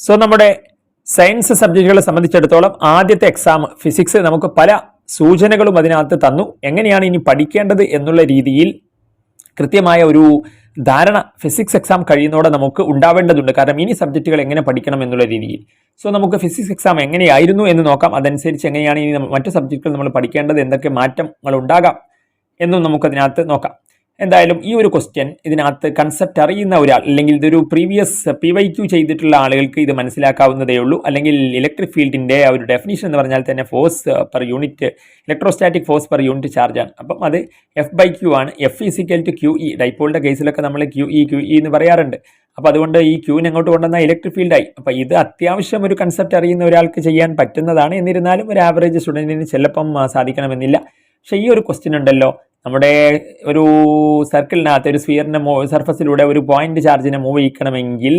So നമ്മുടെ science സബ്ജക്റ്റുകളെ സംബന്ധിച്ചിടത്തോളം ആദ്യത്തെ എക്സാം ഫിസിക്സ് നമുക്ക് പല സൂചനകളും അതിനകത്ത് തന്നു. എങ്ങനെയാണ് ഇനി പഠിക്കേണ്ടത് എന്നുള്ള രീതിയിൽ കൃത്യമായ ഒരു ധാരണ ഫിസിക്സ് എക്സാം കഴിയുന്നതോടെ നമുക്ക് ഉണ്ടാവേണ്ടതുണ്ട്. കാരണം ഇനി സബ്ജക്റ്റുകൾ എങ്ങനെ പഠിക്കണം എന്നുള്ള രീതിയിൽ. സോ നമുക്ക് ഫിസിക്സ് എക്സാം എങ്ങനെയായിരുന്നു എന്ന് നോക്കാം. അതനുസരിച്ച് എങ്ങനെയാണ് ഇനി മറ്റു സബ്ജക്റ്റുകൾ നമ്മൾ പഠിക്കേണ്ടത് എന്തൊക്കെ മാറ്റങ്ങൾ ഉണ്ടാകാം എന്നും നമുക്കതിനകത്ത് നോക്കാം. എന്തായാലും ഈ ഒരു ക്വസ്റ്റ്യൻ ഇതിനകത്ത് കൺസെപ്റ്റ് അറിയുന്ന ഒരാൾ അല്ലെങ്കിൽ ഇതൊരു പ്രീവിയസ് പി വൈ ക്യൂ ചെയ്തിട്ടുള്ള ആളുകൾക്ക് ഇത് മനസ്സിലാക്കാവുന്നതേ ഉള്ളൂ. അല്ലെങ്കിൽ ഇലക്ട്രിക് ഫീൽഡിന്റെ ഒരു ഡെഫിനിഷൻ എന്ന് പറഞ്ഞാൽ തന്നെ force per unit electrostatic force per unit ചാർജാണ് അപ്പം അത് എഫ് ബൈ ക്യൂ ആണ്. F is equal to Q E ഡൈപ്പോളിന്റെ കേസിലൊക്കെ നമ്മൾ ക്യു ഇ ക്യു ഇ എന്ന് പറയാറുണ്ട്. അപ്പോൾ അതുകൊണ്ട് ഈ ക്യൂവിന് അങ്ങോട്ട് കൊണ്ടുവന്ന ഇലക്ട്രിക് ഫീൽഡായി അപ്പോൾ ഇത് അത്യാവശ്യം ഒരു കൺസെപ്റ്റ് അറിയുന്ന ഒരാൾക്ക് ചെയ്യാൻ പറ്റുന്നതാണ്. എന്നിരുന്നാലും ഒരു ആവറേജ് സ്റ്റുഡന്റിന് ചിലപ്പം സാധിക്കണമെന്നില്ല. പക്ഷേ ഈ ഒരു ക്വസ്റ്റ്യൻ ഉണ്ടല്ലോ. നമ്മുടെ ഒരു സർക്കിളിനകത്ത് ഒരു സ്ഫിയറിന്റെ മൂ സർഫസിലൂടെ ഒരു പോയിന്റ് ചാർജിനെ മൂവ് ചെയ്യിക്കണമെങ്കിൽ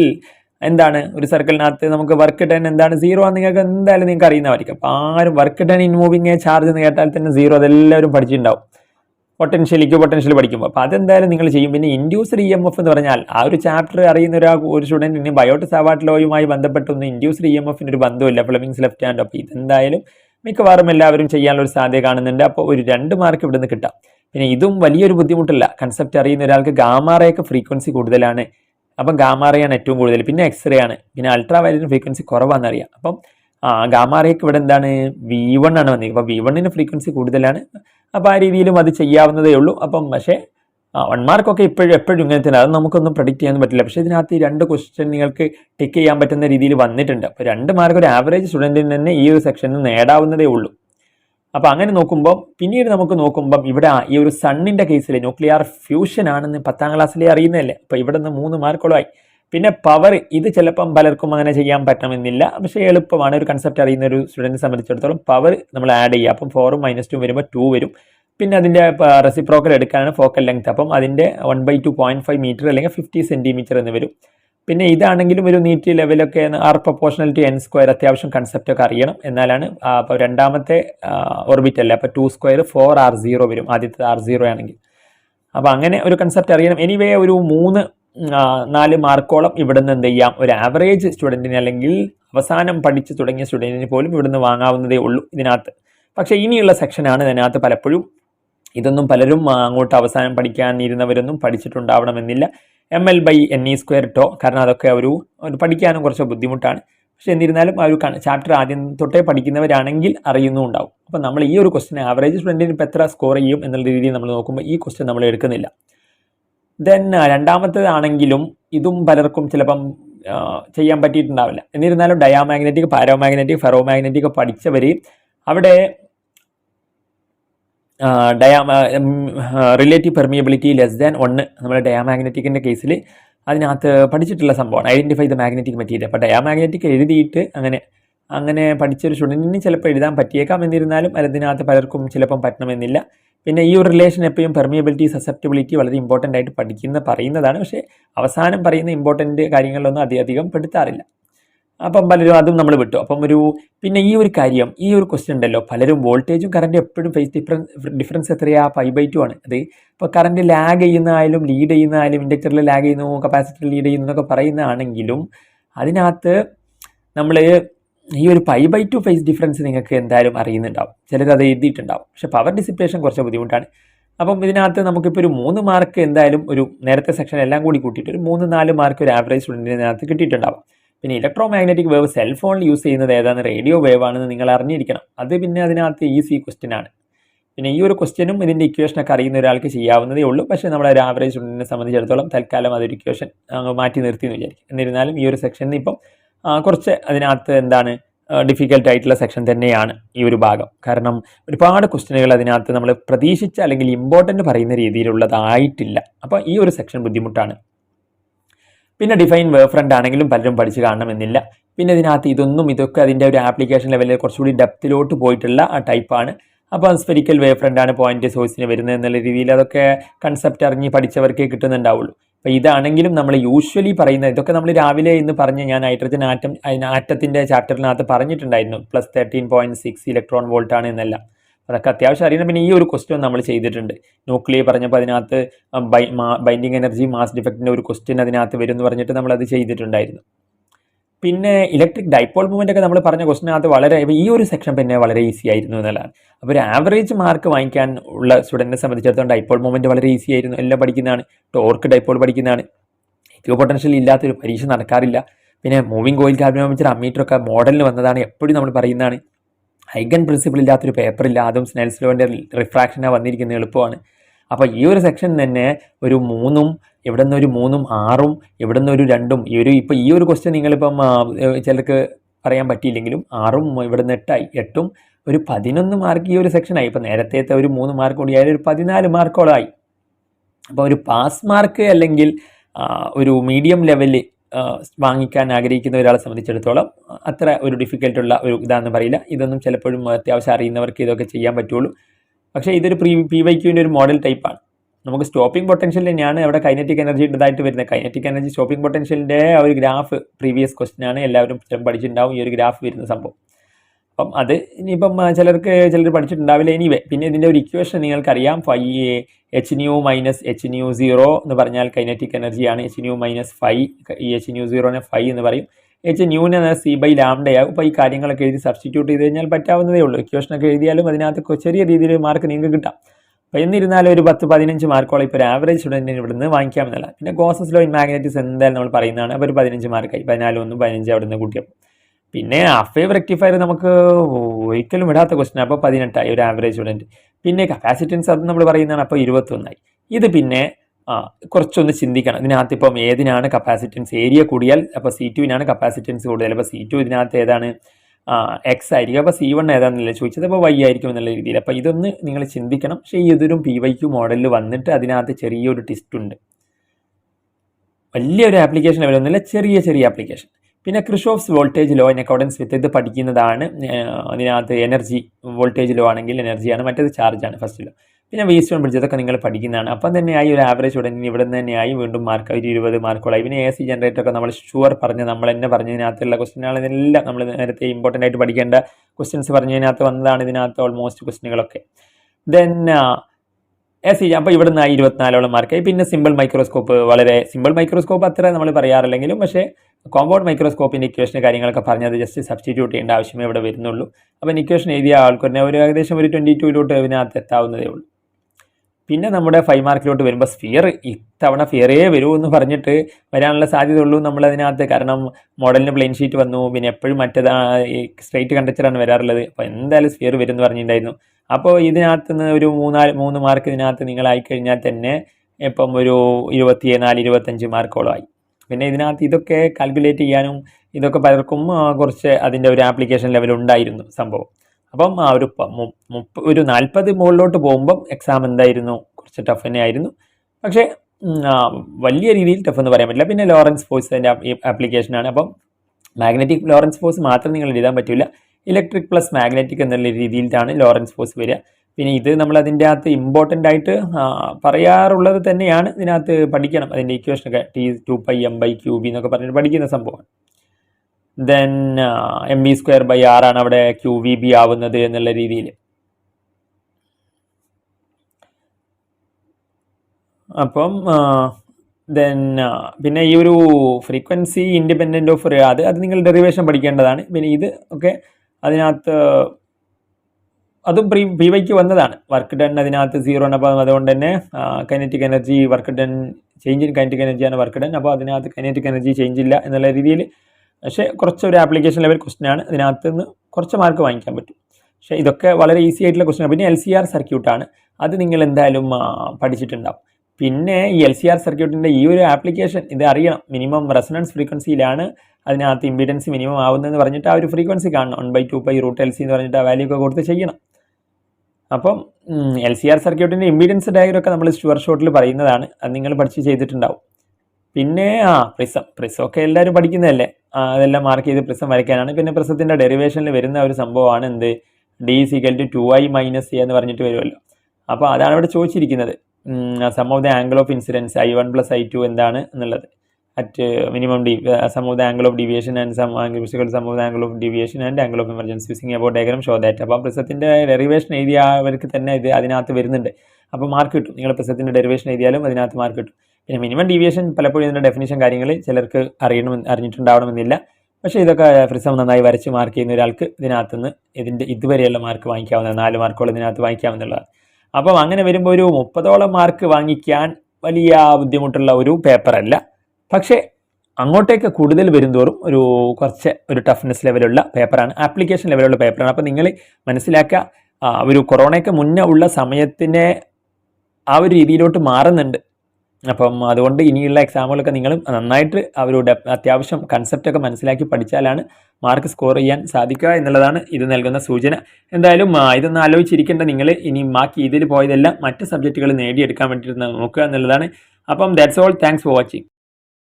എന്താണ്? ഒരു സർക്കിളിനകത്ത് നമുക്ക് വർക്ക് ഡൺ എന്താണ്? സീറോ ആണ് നിങ്ങൾക്ക് എന്തായാലും നിങ്ങൾക്ക് അറിയുന്നതായിരിക്കും. അപ്പോൾ ആരും work done in moving charge എന്ന് കേട്ടാൽ തന്നെ സീറോ അതെല്ലാവരും പഠിച്ചിട്ടുണ്ടാവും. പൊട്ടൻഷ്യൽ ഇക്വ പൊട്ടൻഷ്യൽ പഠിക്കുമ്പോൾ അപ്പോൾ അതെന്തായാലും നിങ്ങൾ ചെയ്യും. പിന്നെ ഇൻഡ്യൂസ്ഡ് ഇ എം എഫ് എന്ന് പറഞ്ഞാൽ ആ ഒരു ചാപ്റ്റർ അറിയുന്ന ഒരു ഒരു സ്റ്റുഡന്റിന് ബയോട്ട് സാവാട്ട് ലോയുമായി ബന്ധപ്പെട്ടൊന്നും ഇൻഡ്യൂസ്ഡ് ഇ എം എഫിന് ഒരു ബന്ധമില്ല ഫ്ലമിങ്സ് ലെഫ്റ്റ് ഹാൻഡ് അപ്പോൾ ഇതെന്തായാലും മിക്കവാറും എല്ലാവരും ചെയ്യാനുള്ള ഒരു സാധ്യത കാണുന്നുണ്ട്. അപ്പോൾ ഒരു രണ്ട് മാർക്ക് ഇവിടുന്ന് കിട്ടാം. പിന്നെ ഇതും വലിയൊരു ബുദ്ധിമുട്ടില്ല. കൺസെപ്റ്റ് അറിയുന്ന ഒരാൾക്ക് ഗാമാറയൊക്കെ ഫ്രീക്വൻസി കൂടുതലാണ്. അപ്പം ഗാമാറയാണ് ഏറ്റവും കൂടുതൽ. പിന്നെ എക്സ്റേ ആണ്. പിന്നെ അൾട്രാ വയലറ്റിന് ഫ്രീക്വൻസി കുറവാണെന്നറിയാം അപ്പം ആ ഗാമാറയ്ക്ക് ഇവിടെ എന്താണ്? വി വൺ ആണ് വന്നിരിക്കുന്നത്. അപ്പോൾ വി വണ്ണിന് ഫ്രീക്വൻസി കൂടുതലാണ്. അപ്പോൾ ആ രീതിയിലും അത് ചെയ്യാവുന്നതേ ഉള്ളൂ. അപ്പം പക്ഷേ വൺ മാർക്കൊക്കെ ഇപ്പോഴും എപ്പോഴും ഇങ്ങനെ തന്നെ. അത് നമുക്കൊന്നും പ്രഡിക്റ്റ് ചെയ്യാൻ പറ്റില്ല. പക്ഷേ ഇതിനകത്ത് ഈ രണ്ട് ക്വസ്റ്റ്യൻ നിങ്ങൾക്ക് ടിക്ക് ചെയ്യാൻ പറ്റുന്ന രീതിയിൽ വന്നിട്ടുണ്ട്. അപ്പോൾ രണ്ട് മാർക്ക് ഒരു ആവറേജ് സ്റ്റുഡന്റിന് തന്നെ ഈ ഒരു സെക്ഷനിൽ നേടാവുന്നതേ ഉള്ളൂ. അപ്പോൾ അങ്ങനെ നോക്കുമ്പോൾ പിന്നീട് നമുക്ക് നോക്കുമ്പം ഇവിടെ ഈ ഒരു സണ്ണിന്റെ കേസിൽ ന്യൂക്ലിയർ ഫ്യൂഷൻ ആണെന്ന് പത്താം ക്ലാസ്സിലേ അറിയുന്നതല്ലേ? അപ്പോൾ ഇവിടെ നിന്ന് മൂന്ന് മാർക്കോളമായി പിന്നെ പവർ ഇത് ചിലപ്പം പലർക്കും അങ്ങനെ ചെയ്യാൻ പറ്റണമെന്നില്ല. പക്ഷേ എളുപ്പമാണ് ഒരു കൺസെപ്റ്റ് അറിയുന്ന ഒരു സ്റ്റുഡന്റിനെ സംബന്ധിച്ചിടത്തോളം പവർ നമ്മൾ ആഡ് ചെയ്യുക. അപ്പം ഫോറും മൈനസ് ടു വരുമ്പോൾ ടു വരും. പിന്നെ അതിന്റെ റെസിപ്രോക്കൽ എടുക്കാനാണ് ഫോക്കൽ ലെങ്ത് അപ്പം അതിന്റെ one by two point five metre അല്ലെങ്കിൽ ഫിഫ്റ്റി സെന്റിമീറ്റർ എന്ന് വരും. പിന്നെ ഇതാണെങ്കിലും ഒരു NEET ലെവലൊക്കെ R proportional to N square അത്യാവശ്യം കൺസെപ്റ്റ് ഒക്കെ അറിയണം. എന്നാലാണ് അപ്പോൾ രണ്ടാമത്തെ ഓർബിറ്റ് അല്ലേ അപ്പോൾ two square four R zero വരും. ആദ്യത്തെ ആർ സീറോ ആണെങ്കിൽ. അപ്പോൾ അങ്ങനെ ഒരു കൺസെപ്റ്റ് അറിയണം. എനിവേ ഒരു മൂന്ന് നാല് മാർക്കോളം ഇവിടുന്ന് എന്ത് ചെയ്യാം? ഒരു ആവറേജ് സ്റ്റുഡന്റിന് അല്ലെങ്കിൽ അവസാനം പഠിച്ച് തുടങ്ങിയ സ്റ്റുഡന്റിന് പോലും ഇവിടുന്ന് വാങ്ങാവുന്നതേ ഉള്ളൂ ഇതിനകത്ത്. പക്ഷേ ഇനിയുള്ള സെക്ഷനാണ് ഇതിനകത്ത് പലപ്പോഴും ഇതൊന്നും പലരും അങ്ങോട്ട് അവസാനം പഠിക്കാൻ ഇരുന്നവരൊന്നും പഠിച്ചിട്ടുണ്ടാവണമെന്നില്ല. M L by N E square to കാരണം അതൊക്കെ ഒരു പഠിക്കാനും കുറച്ച് ബുദ്ധിമുട്ടാണ്. പക്ഷേ എന്നിരുന്നാലും ആ ഒരു ചാപ്റ്റർ ആദ്യം തൊട്ടേ പഠിക്കുന്നവരാണെങ്കിൽ അറിയുന്നുണ്ടാവും. അപ്പോൾ നമ്മൾ ഈ ഒരു ക്വസ്റ്റിന് ആവറേജ് സ്റ്റുഡന്റിന് ഇപ്പോൾ എത്ര സ്കോർ ചെയ്യും എന്നുള്ള രീതിയിൽ നമ്മൾ നോക്കുമ്പോൾ ഈ ക്വസ്റ്റ്യൻ നമ്മൾ എടുക്കുന്നില്ല. ദെൻ രണ്ടാമത്തേതാണെങ്കിലും ഇതും പലർക്കും ചിലപ്പം ചെയ്യാൻ പറ്റിയിട്ടുണ്ടാവില്ല. എന്നിരുന്നാലും ഡയാമാഗ്നറ്റിക് പാരോമാഗ്നറ്റിക് ഫെറോമാഗ്നറ്റിക് പഠിച്ചവർ അവിടെ dia relative permeability less than ഒന്ന് നമ്മുടെ ഡയാമാഗ്നറ്റിക്കിന്റെ കേസിൽ അതിനകത്ത് പഠിച്ചിട്ടുള്ള സംഭവമാണ്. ഐഡന്റിഫൈ ദ മാഗ്നറ്റിക് മെറ്റീരിയൽ അപ്പോൾ ഡയാമാഗ്നറ്റിക് എഴുതിയിട്ട് അങ്ങനെ അങ്ങനെ പഠിച്ചൊരു സ്റ്റുഡന്റിന് ചിലപ്പോൾ എഴുതാൻ പറ്റിയേക്കാം എന്നിരുന്നാലും അതിനകത്ത് പലർക്കും ചിലപ്പം പറ്റണമെന്നില്ല. പിന്നെ ഈ ഒരു റിലേഷൻ എപ്പോഴും പെർമിയബിലിറ്റി സസെപ്റ്റബിലിറ്റി വളരെ ഇമ്പോർട്ടന്റ് ആയിട്ട് പഠിക്കുന്ന പറയുന്നതാണ്. പക്ഷേ അവസാനം പറയുന്ന ഇമ്പോർട്ടന്റ് കാര്യങ്ങളിലൊന്നും അധികം പെടുത്താറില്ല. അപ്പം പലരും അതും നമ്മൾ വിട്ടു. അപ്പം ഒരു പിന്നെ ഈ ഒരു കാര്യം ഈ ഒരു ക്വസ്റ്റ്യൻ ഉണ്ടല്ലോ. പലരും വോൾട്ടേജും കറണ്ടും എപ്പോഴും ഫേസ് ഡിഫറൻസ് ഡിഫറൻസ് എത്രയാ? ഫൈവ് ബൈ ടു ആണ്. അത് ഇപ്പോൾ കറണ്ട് ലാഗ് ചെയ്യുന്നതായാലും ലീഡ് ചെയ്യുന്നതായാലും ഇൻഡക്ടറിൽ ലാഗ് ചെയ്യുന്നു കപ്പാസിറ്ററിൽ ലീഡ് ചെയ്യുന്നു എന്നൊക്കെ പറയുന്നതാണെങ്കിലും അതിനകത്ത് നമ്മൾ ഈ ഒരു pi by two phase difference നിങ്ങൾക്ക് എന്തായാലും അറിയുന്നുണ്ടാവും. ചിലർ അത് എഴുതിയിട്ടുണ്ടാവും. പക്ഷെ പവർ ഡിസിപ്പേഷൻ കുറച്ച് ബുദ്ധിമുട്ടാണ്. അപ്പം ഇതിനകത്ത് നമുക്കിപ്പോൾ ഒരു മൂന്ന് മാർക്ക് എന്തായാലും ഒരു നേരത്തെ സെക്ഷൻ എല്ലാം കൂടി കൂട്ടിയിട്ട് ഒരു മൂന്ന് നാല് മാർക്ക് ഒരു ആവറേജ് സ്റ്റുഡന്റിനകത്ത് കിട്ടിയിട്ടുണ്ടാവും. പിന്നെ ഇലക്ട്രോ മാഗ്നറ്റിക് വേവ് സെൽഫോണിൽ യൂസ് ചെയ്യുന്നത് ഏതാണ് റേഡിയോ വേവ് ആണെന്ന് നിങ്ങൾ അറിഞ്ഞിരിക്കണം. അത് പിന്നെ അതിനകത്ത് ഈസി ക്വസ്റ്റ്യൻ ആണ്. പിന്നെ ഈ ഒരു ക്വസ്റ്റ്യനും ഇതിന്റെ ഇക്വേഷനൊക്കെ അറിയുന്ന ഒരാൾക്ക് ചെയ്യാവുന്നതേ ഉള്ളൂ. പക്ഷേ നമ്മുടെ ഒരു ആവറേജ് സ്റ്റുഡന്റിനെ സംബന്ധിച്ചിടത്തോളം തൽക്കാലം അതൊരു ഇക്വേഷൻ മാറ്റി നിർത്തി എന്ന് വിചാരിക്കും. എന്നിരുന്നാലും ഈ ഒരു സെക്ഷനിൽ ഇപ്പം കുറച്ച് അതിനകത്ത് എന്താണ് ഡിഫിക്കൽട്ട് ആയിട്ടുള്ള സെക്ഷൻ തന്നെയാണ് ഈ ഒരു ഭാഗം. കാരണം ഒരുപാട് ക്വസ്റ്റ്യനുകൾ അതിനകത്ത് നമ്മൾ പ്രതീക്ഷിച്ച അല്ലെങ്കിൽ ഇമ്പോർട്ടന്റ് പറയുന്ന രീതിയിലുള്ളതായിട്ടില്ല. അപ്പോൾ ഈ ഒരു സെക്ഷൻ ബുദ്ധിമുട്ടാണ്. പിന്നെ ഡിഫൈൻ വേ ഫ്രണ്ട് ആണെങ്കിലും പലരും പഠിച്ച് കാണണമെന്നില്ല. പിന്നെ ഇതിനകത്ത് ഇതൊന്നും ഇതൊക്കെ അതിന്റെ ഒരു ആപ്ലിക്കേഷൻ ലെവലിൽ കുറച്ചുകൂടി ഡെപ്തിലോട്ട് പോയിട്ടുള്ള ആ ടൈപ്പാണ് അപ്പോൾ സ്ഫെരിക്കൽ വേ ഫ്രണ്ട് ആണ് പോയിന്റ് സോഴ്സിന് വരുന്നത് എന്നുള്ള രീതിയിൽ അതൊക്കെ കൺസെപ്റ്റ് അറിഞ്ഞ് പഠിച്ചവർക്കേ കിട്ടുന്നുണ്ടാവുള്ളൂ. അപ്പോൾ ഇതാണെങ്കിലും നമ്മൾ യൂഷ്വലി പറയുന്ന ഇതൊക്കെ നമ്മൾ രാവിലെ ഇന്ന് പറഞ്ഞ് ഞാൻ ഹൈഡ്രജൻ ആറ്റം ആറ്റത്തിന്റെ ചാപ്റ്ററിനകത്ത് പറഞ്ഞിട്ടുണ്ടായിരുന്നു. Plus thirteen point six electron വോൾട്ടാണ് എന്നെല്ലാം. അതൊക്കെ അത്യാവശ്യം അറിയണം പിന്നെ ഈ ഒരു ക്വസ്റ്റ്യൻ നമ്മൾ ചെയ്തിട്ടുണ്ട്. ന്യൂക്ലിയർ പറഞ്ഞപ്പോൾ അതിനകത്ത് ബൈൻഡിങ് എനർജി മാസ് ഡിഫക്റ്റിന്റെ ഒരു ക്വസ്റ്റ്യൻ അതിനകത്ത് വരും എന്ന് പറഞ്ഞിട്ട് നമ്മൾ അത് ചെയ്തിട്ടുണ്ടായിരുന്നു. പിന്നെ ഇലക്ട്രിക് ഡൈപോൾ മൂവ്മെന്റ് ഒക്കെ നമ്മൾ പറഞ്ഞ ക്വസ്റ്റിനകത്ത് വളരെ ഈ ഒരു സെക്ഷൻ പിന്നെ വളരെ ഈസി ആയിരുന്നു എന്നുള്ളതാണ്. അപ്പോൾ ഒരു ആവറേജ് മാർക്ക് വാങ്ങിക്കാൻ ഉള്ള സ്റ്റുഡന്റിനെ സംബന്ധിച്ചിടത്തോളം ഡൈപോൾ മൂവ്മെന്റ് വളരെ ഈസി ആയിരുന്നു. എല്ലാം പഠിക്കുന്നതാണ്. ടോർക്ക് ഡൈപോൾ പഠിക്കുന്നതാണ്. ഇക്യൂ പൊട്ടൻഷ്യൽ ഇല്ലാത്തൊരു പരീക്ഷ നടക്കാറില്ല. പിന്നെ മൂവിങ് കോയിൽ കാർബിനോമീറ്റർ അമ്മീറ്റർ ഒക്കെ മോഡലിന് വന്നതാണ് എപ്പോഴും നമ്മൾ പറയുന്നതാണ്. ഹൈഗൻ പ്രിൻസിപ്പിൾ ഇല്ലാത്തൊരു പേപ്പർ ഇല്ല. അതും സ്നെൽസ് ലോന്റെ റിഫ്രാക്ഷനാണ് വന്നിരിക്കുന്നത് എളുപ്പമാണ്. അപ്പോൾ ഈ ഒരു സെക്ഷൻ തന്നെ ഒരു മൂന്നും ഇവിടെ നിന്ന് ഒരു മൂന്നും ആറും ഇവിടെ നിന്ന് ഒരു രണ്ടും ഈ ഒരു ഇപ്പോൾ ഈ ഒരു ക്വസ്റ്റ്യൻ നിങ്ങളിപ്പം ചിലർക്ക് പറയാൻ പറ്റിയില്ലെങ്കിലും ആറും ഇവിടെ നിന്ന് എട്ടായി എട്ടും ഒരു പതിനൊന്ന് മാർക്ക് ഈ ഒരു സെക്ഷനായി ഇപ്പോൾ നേരത്തെ ഒരു മൂന്ന് മാർക്ക് കൂടി ആയാലും ഒരു പതിനാല് മാർക്കോളമായി അപ്പോൾ ഒരു പാസ് മാർക്ക് അല്ലെങ്കിൽ ഒരു മീഡിയം ലെവലിൽ വാങ്ങിക്കാൻ ആഗ്രഹിക്കുന്ന ഒരാളെ സംബന്ധിച്ചിടത്തോളം അത്ര ഒരു ഡിഫിക്കൽട്ടുള്ള ഒരു ഇതാണെന്ന് പറയില്ല. ഇതൊന്നും ചിലപ്പോഴും അത്യാവശ്യം അറിയുന്നവർക്ക് ഇതൊക്കെ ചെയ്യാൻ പറ്റുള്ളൂ. പക്ഷേ ഇതൊരു പ്രീ പി വൈ ക്യൂവിന്റെ ഒരു മോഡൽ ടൈപ്പാണ് നമുക്ക് സ്റ്റോപ്പിംഗ് പൊട്ടൻഷ്യൽ തന്നെയാണ് അവിടെ കൈനറ്റിക് എനർജി ഇതായിട്ട് വരുന്നത്. കൈനറ്റിക് എനർജി സ്റ്റോപ്പിംഗ് പൊട്ടൻഷ്യലിന്റെ ഒരു ഗ്രാഫ് പ്രീവിയസ് ക്വസ്റ്റിനാണ് എല്ലാവരും പഠിച്ചിട്ടുണ്ടാവും ഈ ഒരു ഗ്രാഫ് വരുന്ന സംഭവം. അപ്പം അത് ഇനിയിപ്പം ചിലർക്ക് ചിലർ പഠിച്ചിട്ടുണ്ടാവില്ല എനിവേ പിന്നെ ഇതിന്റെ ഒരു ഇക്വേഷൻ നിങ്ങൾക്കറിയാം. Phi h nu minus h nu zero എന്ന് പറഞ്ഞാൽ കൈനറ്റിക് എനർജിയാണ് എച്ച് ന്യൂ മൈനസ് ഫൈ ഈ എച്ച് ന്യൂ സീറോനെ ഫൈ എന്ന് പറയും. എച്ച് ന്യൂന് സി ബൈ ലാംഡയാകും അപ്പോൾ ഈ കാര്യങ്ങളൊക്കെ എഴുതി സബ്സ്റ്റിറ്റ്യൂട്ട് ചെയ്ത് കഴിഞ്ഞാൽ പറ്റാവുന്നതേ ഉള്ളൂ. ഇക്വേഷനൊക്കെ എഴുതിയാലും അതിനകത്ത് ചെറിയ രീതിയിൽ മാർക്ക് നിങ്ങൾക്ക് കിട്ടാം. അപ്പോൾ എന്നിരുന്നാലും ഒരു പത്ത് പതിനഞ്ച് മാർക്കോളം ഇപ്പോൾ ഒരു ആവറേജ് സ്റ്റുഡന്റിന് ഇവിടുന്ന് വാങ്ങിക്കാമെന്നല്ല. പിന്നെ ഗോസസ് ലോ ഇൻ മാഗ്നറ്റിക്സ് എന്തായാലും നമ്മൾ പറയുന്നതാണ്. അപ്പോൾ ഒരു പതിനഞ്ച് മാർക്കായി പതിനാലും ഒന്നും പതിനഞ്ച് അവിടെ നിന്ന് കൂട്ടിയപ്പോൾ പിന്നെ അഫേവ് റെക്ടിഫയർ നമുക്ക് ഒരിക്കലും ഇടാത്ത ക്വസ്റ്റൻ അപ്പോൾ പതിനെട്ടായി ഒരു ആവറേജ് സ്റ്റുഡന്റ് പിന്നെ കപ്പാസിറ്റൻസ് അത് നമ്മൾ പറയുന്നതാണ്. അപ്പോൾ ഇരുപത്തൊന്നായി. ഇത് പിന്നെ കുറച്ചൊന്ന് ചിന്തിക്കണം. ഇതിനകത്ത് ഇപ്പം ഏതിനാണ് കപ്പാസിറ്റൻസ് ഏരിയ കൂടിയാൽ അപ്പോൾ സി ടുവിനാണ് കപ്പാസിറ്റൻസ് കൂടുതൽ. അപ്പോൾ സി ടു ഇതിനകത്ത് ഏതാണ്? എക്സ് ആയിരിക്കും. അപ്പോൾ സി വൺ ഏതാണെന്നല്ലേ ചോദിച്ചത്? അപ്പോൾ വൈ ആയിരിക്കും എന്നുള്ള രീതിയിൽ. അപ്പോൾ ഇതൊന്ന് നിങ്ങൾ ചിന്തിക്കണം. പക്ഷേ ഈ ഇതൊരു പി വൈ ക്യു മോഡലിൽ വന്നിട്ട് അതിനകത്ത് ചെറിയൊരു ടിസ്റ്റ് ഉണ്ട്. വലിയൊരു ആപ്ലിക്കേഷൻ ലെവലൊന്നുമില്ല ചെറിയ ചെറിയ ആപ്ലിക്കേഷൻ പിന്നെ Kirchhoff's voltage law in accordance with ഇത് പഠിക്കുന്നതാണ് അതിനകത്ത് എനർജി വോൾട്ടേജ് ലോ ആണെങ്കിൽ എനർജിയാണ് മറ്റേത് ചാർജാണ് ഫസ്റ്റ് ലോ പിന്നെ വേസ്റ്റ് വൺ ബ്രിഡ്ജ് ഇതൊക്കെ നിങ്ങൾ പഠിക്കുന്നതാണ്. അപ്പം തന്നെയായി ഒരു ആവറേജ് ഉടനെ ഇവിടെ നിന്ന് തന്നെയായി വീണ്ടും മാർക്ക് ഒരു ഇരുപത് മാർക്കോളായി പിന്നെ എ സി ജനറേറ്റർ ഒക്കെ നമ്മൾ ഷുവർ പറഞ്ഞ് നമ്മൾ തന്നെ പറഞ്ഞതിനകത്തുള്ള ഇതെല്ലാം നമ്മൾ നേരത്തെ ഇമ്പോർട്ടന്റ് ആയിട്ട് പഠിക്കേണ്ട ക്വസ്റ്റ്യൻസ് പറഞ്ഞതിനകത്ത് വന്നതാണ് ഇതിനകത്ത് ഓൾമോസ്റ്റ് ക്വസ്റ്റ്യനുകളൊക്കെ ദെൻ എ സി അപ്പോൾ ഇവിടെ നിന്ന് ഇരുപത്തിനാലോളം മാർക്കായി പിന്നെ സിമ്പിൾ മൈക്രോസ്കോപ്പ് വളരെ സിമ്പിൾ മൈക്രോസ്കോപ്പ് അത്ര നമ്മൾ പറയാറില്ലെങ്കിലും പക്ഷേ കോമ്പൗണ്ട് മൈക്രോസ്കോപ്പിന്റെ ഇക്വേഷൻ കാര്യങ്ങളൊക്കെ പറഞ്ഞത് ജസ്റ്റ് സബ്സ്റ്റിറ്റ്യൂട്ട് ചെയ്യേണ്ട ആവശ്യമേ ഇവിടെ വരുന്നുള്ളൂ. അപ്പോൾ ഇക്വേഷൻ എഴുതിയ ആൾക്ക് തന്നെ ഒരു ഏകദേശം ഒരു ട്വന്റി ടൂയിലോട്ട് ഇതിനകത്ത് എത്താവുന്നതേ ഉള്ളൂ. പിന്നെ നമ്മുടെ ഫൈവ് മാർക്കിലോട്ട് വരുമ്പോൾ സ്ഫിയർ ഇത്തവണ ഫിയറേ വരൂ എന്ന് പറഞ്ഞിട്ട് വരാനുള്ള സാധ്യത ഉള്ളൂ നമ്മളതിനകത്ത്. കാരണം മോഡലിന് പ്ലെയിൻ ഷീറ്റ് വന്നു. പിന്നെ എപ്പോഴും മറ്റേതാ സ്ട്രേറ്റ് കണ്ടക്ചറാണ് വരാറുള്ളത്. അപ്പോൾ എന്തായാലും സ്ഫിയർ വരും എന്ന് പറഞ്ഞിട്ടുണ്ടായിരുന്നു. അപ്പോൾ ഇതിനകത്ത് നിന്ന് ഒരു മൂന്നാൽ മൂന്ന് മാർക്ക് ഇതിനകത്ത് നിങ്ങളായി കഴിഞ്ഞാൽ തന്നെ ഇപ്പം ഒരു ഇരുപത്തി നാല് ഇരുപത്തഞ്ച് മാർക്കോളം ആയി പിന്നെ ഇതിനകത്ത് ഇതൊക്കെ കാൽക്കുലേറ്റ് ചെയ്യാനും ഇതൊക്കെ പലർക്കും കുറച്ച് അതിന്റെ ഒരു ആപ്ലിക്കേഷൻ ലെവൽ ഉണ്ടായിരുന്നു സംഭവം. അപ്പം ആ ഒരു മുപ്പ ഒരു നാൽപ്പത് മുകളിലോട്ട് പോകുമ്പം എക്സാം എന്തായിരുന്നു? കുറച്ച് ടഫ് തന്നെ ആയിരുന്നു പക്ഷേ വലിയ രീതിയിൽ ടഫ് എന്ന് പറയാൻ പറ്റില്ല. പിന്നെ ലോറൻസ് ഫോഴ്സിന്റെ ആപ്ലിക്കേഷനാണ് അപ്പം മാഗ്നറ്റിക് ലോറൻസ് ഫോഴ്സ് മാത്രം നിങ്ങൾ എഴുതാൻ പറ്റില്ല ഇലക്ട്രിക് പ്ലസ് മാഗ്നറ്റിക് എന്നുള്ള രീതിയിലാണ് ലോറൻസ് ഫോഴ്സ് വരിക. പിന്നെ ഇത് നമ്മൾ അതിന്റെ അകത്ത് ഇമ്പോർട്ടന്റ് ആയിട്ട് പറയാറുള്ളത് തന്നെയാണ് ഇതിനകത്ത് പഠിക്കണം. അതിന്റെ ഇക്വേഷനൊക്കെ T two pi M by Q B എന്നൊക്കെ പറഞ്ഞിട്ട് പഠിക്കുന്ന സംഭവമാണ്. Then M B square by ആറാണ് അവിടെ ക്യൂ വി ബി ആവുന്നത് എന്നുള്ള രീതിയിൽ. അപ്പം ദെൻ പിന്നെ ഈ ഒരു ഫ്രീക്വൻസി ഇൻഡിപെൻഡന്റ് ഓഫ് അത് അത് നിങ്ങൾ ഡെറിവേഷൻ പഠിക്കേണ്ടതാണ്. പിന്നെ ഇത് ഒക്കെ അതിനകത്ത് അതും പ്രീ പി വൈക്ക് വന്നതാണ്. വർക്ക് ഡൺ അതിനകത്ത് സീറോ ആണ്. അപ്പോൾ അതുകൊണ്ട് തന്നെ kinetic energy work done change in kinetic എനർജിയാണ് വർക്ക് ഡൺ. അപ്പോൾ അതിനകത്ത് കൈനറ്റിക് എനർജി ചേഞ്ച് ഇല്ല എന്നുള്ള രീതിയിൽ പക്ഷേ കുറച്ചൊരു ആപ്ലിക്കേഷൻ ലെവൽ ക്വസ്റ്റൻ ആണ്. ഇതിനകത്ത് നിന്ന് കുറച്ച് മാർക്ക് വാങ്ങിക്കാൻ പറ്റും. പക്ഷേ ഇതൊക്കെ വളരെ ഈസി ആയിട്ടുള്ള ക്വസ്റ്റൻ ആണ്. പിന്നെ എൽ സി ആർ സർക്യൂട്ടാണ് അത് നിങ്ങൾ എന്തായാലും പഠിച്ചിട്ടുണ്ടാവും. പിന്നെ ഈ എൽ സി ആർ സർക്യൂട്ടിന്റെ ഈ ഒരു ആപ്ലിക്കേഷൻ ഇത് അറിയണം. മിനിമം റെസണൻസ് ഫ്രീക്വൻസിയിലാണ് അതിനകത്ത് ഇമ്പിഡൻസ് മിനിമം ആവുന്നതെന്ന് പറഞ്ഞിട്ട് ആ ഒരു ഫ്രീക്വൻസി കാണണം. One by two pi root L C എന്ന് പറഞ്ഞിട്ട് ആ വാല്യൂ ഒക്കെ കൊടുത്ത് ചെയ്യണം. അപ്പം എൽ സി ആർ സർക്യൂട്ടിന്റെ ഇമ്പിഡൻസ് ഡയഗ്രം ഒക്കെ നമ്മൾ ഷുവർ ഷോട്ടിൽ പറയുന്നതാണ്. അത് നിങ്ങൾ പഠിച്ച് ചെയ്തിട്ടുണ്ടാവും. പിന്നെ ആ പ്രിസം പ്രിസമൊക്കെ എല്ലാവരും പഠിക്കുന്നതല്ലേ? അതെല്ലാം മാർക്ക് ചെയ്ത് പ്രിസം വരയ്ക്കാനാണ്. പിന്നെ പ്രിസത്തിന്റെ ഡെറിവേഷനിൽ വരുന്ന ഒരു സംഭവമാണ് എന്ത്? D equal to two I minus എന്ന് പറഞ്ഞിട്ട് വരുമല്ലോ. അപ്പോൾ അതാണ് ഇവിടെ ചോദിച്ചിരിക്കുന്നത്. Sum of the angle of incidence I one plus I two എന്താണ് എന്നുള്ളത്. At minimum D sum of the angle of deviation and sum angle sum of the angle of deviation and angle of emergency using about diagram show that അപ്പോൾ പ്രിസത്തിന്റെ derivation എഴുതിയവർക്ക് തന്നെ ഇത് അതിനകത്ത് വരുന്നുണ്ട്. അപ്പോൾ mark കിട്ടും. നിങ്ങൾ പ്രിസത്തിന്റെ ഡെറിവേഷൻ എഴുതിയാലും അതിനകത്ത് മാർക്ക് കിട്ടും. പിന്നെ മിനിമം ഡീവിയേഷൻ പലപ്പോഴും ഇതിന്റെ ഡെഫിനേഷൻ കാര്യങ്ങൾ ചിലർക്ക് അറിയണമെന്ന് അറിഞ്ഞിട്ടുണ്ടാവണമെന്നില്ല. പക്ഷേ ഇതൊക്കെ ഫ്രിസം നന്നായി വരച്ച് മാർക്ക് ചെയ്യുന്ന ഒരാൾക്ക് ഇതിനകത്ത് നിന്ന് ഇതിന്റെ ഇതുവരെയുള്ള മാർക്ക് വാങ്ങിക്കാവുന്ന നാല് മാർക്കോളം ഇതിനകത്ത് വാങ്ങിക്കാവുന്നതാണ്. അപ്പം അങ്ങനെ വരുമ്പോൾ ഒരു മുപ്പതോളം മാർക്ക് വാങ്ങിക്കാൻ വലിയ ബുദ്ധിമുട്ടുള്ള ഒരു പേപ്പറല്ല പക്ഷേ അങ്ങോട്ടേക്ക് കൂടുതൽ വരുന്തോറും ഒരു കുറച്ച് ഒരു ടഫ്നെസ് ലെവലുള്ള പേപ്പറാണ് ആപ്ലിക്കേഷൻ ലെവലുള്ള പേപ്പറാണ് അപ്പോൾ നിങ്ങൾ മനസ്സിലാക്കുക ഒരു കൊറോണയ്ക്ക് മുന്നേ ഉള്ള സമയത്തിനെ ആ ഒരു രീതിയിലോട്ട് മാറുന്നുണ്ട്. അപ്പം അതുകൊണ്ട് ഇനിയുള്ള എക്സാമുകളൊക്കെ നിങ്ങൾ നന്നായിട്ട് അവരുടെ അത്യാവശ്യം കൺസെപ്റ്റൊക്കെ മനസ്സിലാക്കി പഠിച്ചാലാണ് മാർക്ക് സ്കോർ ചെയ്യാൻ സാധിക്കുക എന്നുള്ളതാണ് ഇത് നൽകുന്ന സൂചന. എന്തായാലും ഇതൊന്ന് ആലോചിച്ചിരിക്കേണ്ട നിങ്ങൾ ഇനി ബാക്കി ഇതിൽ പോയതെല്ലാം മറ്റ് സബ്ജക്റ്റുകൾ നേടിയെടുക്കാൻ വേണ്ടിയിട്ട് നോക്കുക എന്നുള്ളതാണ്. അപ്പം that's all thanks for watching